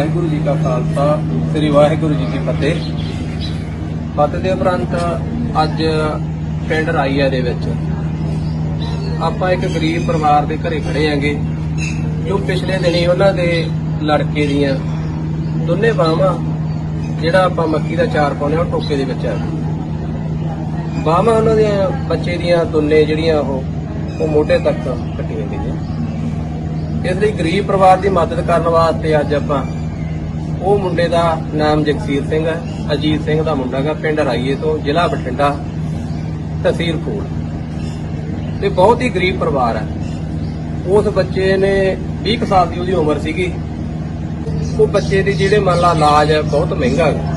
ਵਾਹਿਗੁਰੂ ਜੀ ਕਾ ਖਾਲਸਾ, ਸ੍ਰੀ ਵਾਹਿਗੁਰੂ ਜੀ ਕੀ ਫਤਿਹ। ਫਤਿਹ ਦੇ ਉਪਰੰਤ ਅੱਜ ਪਿੰਡ ਰਾਈਆ ਦੇ ਵਿੱਚ ਆਪਾਂ ਇੱਕ ਗਰੀਬ ਪਰਿਵਾਰ ਦੇ ਘਰੇ ਖੜੇ ਆਂਗੇ, ਜੋ ਪਿਛਲੇ ਦਿਨੀ ਉਹਨਾਂ ਦੇ ਲੜਕੇ ਦੀਆਂ ਦੋਨੇ ਬਾਹਾਂ ਜਿਹੜਾ ਆਪਾਂ ਮੱਕੀ ਦਾ ਚਾਰ ਪਾਉਂਦੇ ਆ ਉਹ ਟੋਕੇ ਦੇ ਵਿੱਚ ਆ ਬਾਹਾਂ ਉਹਨਾਂ ਦੀਆਂ ਬੱਚੇ ਦੀਆਂ ਦੋਨੇ ਜਿਹੜੀਆਂ ਉਹ ਉਹ ਮੋਢੇ ਤੱਕ ਕੱਟੀਆਂ ਗਈਆਂ। ਇਸ ਲਈ ਗਰੀਬ ਪਰਿਵਾਰ ਦੀ ਮਦਦ ਕਰਨ ਵਾਸਤੇ ਅੱਜ ਆਪਾਂ ਉਹ ਮੁੰਡੇ ਦਾ ਨਾਮ ਜਗਸੀਰ ਸਿੰਘ ਹੈ, ਅਜੀਤ ਸਿੰਘ ਦਾ ਮੁੰਡਾ ਗਾ, ਪਿੰਡ ਰਾਈਏ ਤੋਂ, ਜ਼ਿਲ੍ਹਾ ਬਠਿੰਡਾ, ਤਹਿਸੀਲ ਫੂਲ ਤੇ ਬਹੁਤ ਹੀ ਗਰੀਬ ਪਰਿਵਾਰ ਹੈ। ਉਸ ਬੱਚੇ ਨੇ 20 ਕੁ ਸਾਲ ਦੀ ਉਹਦੀ ਉਮਰ ਸੀਗੀ। ਉਹ ਬੱਚੇ ਦੀ ਜਿਹੜੇ ਮੰਨ ਲਾ ਇਲਾਜ ਹੈ, ਬਹੁਤ ਮਹਿੰਗਾ ਹੈ।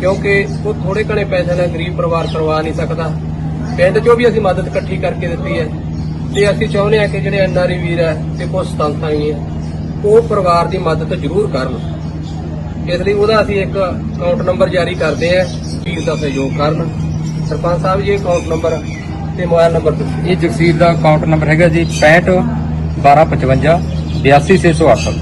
ਕਿਉਂਕਿ ਉਹ ਥੋੜੇ ਘਣੇ ਪੈਸੇ ਨਾਲ ਗਰੀਬ ਪਰਿਵਾਰ ਕਰਵਾ ਨਹੀਂ ਸਕਦਾ। ਪਿੰਡ 'ਚੋਂ ਵੀ ਅਸੀਂ ਮਦਦ ਇਕੱਠੀ ਕਰਕੇ ਦਿੱਤੀ ਹੈ। ਤੇ ਅਸੀਂ ਚਾਹੁੰਦੇ ਹਾਂ ਕਿ ਜਿਹੜੇ ਐਨਆਰਈ ਵੀਰ ਹੈ ਤੇ ਕੁਝ ਸੰਸਥਾਂ ਵੀ ਹੈ, ਉਹ ਪਰਿਵਾਰ ਦੀ ਮਦਦ ਜ਼ਰੂਰ ਕਰਨ। ਇਸ ਲਈ ਉਹਦਾ ਅਸੀਂ ਇੱਕ ਅਕਾਊਂਟ ਨੰਬਰ ਜਾਰੀ ਕਰਦੇ ਹਾਂ ਵੀਰ ਦਾ ਸਹਿਯੋਗ ਕਰਨ। ਸਰਪੰਚ ਸਾਹਿਬ ਜੀ ਅਕਾਊਂਟ ਨੰਬਰ ਤੇ ਮੋਬਾਈਲ ਨੰਬਰ ਦੱਸੋ। ਇਹ ਜਗਸੀਰ ਦਾ ਅਕਾਊਂਟ ਨੰਬਰ ਹੈਗਾ ਜੀ 65 1255 82608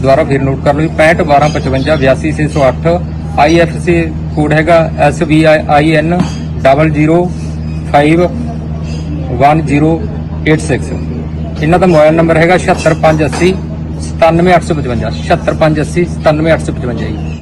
ਦੁਬਾਰਾ ਫਿਰ ਨੋਟ ਕਰ ਲਓ ਜੀ 65 1255 82608 IFC ਕੋਡ ਹੈਗਾ SBIN 005 1086 ਇਹਨਾਂ ਦਾ ਮੋਬਾਈਲ ਨੰਬਰ ਹੈਗਾ 76580 97855 76580 97855 ਜੀ।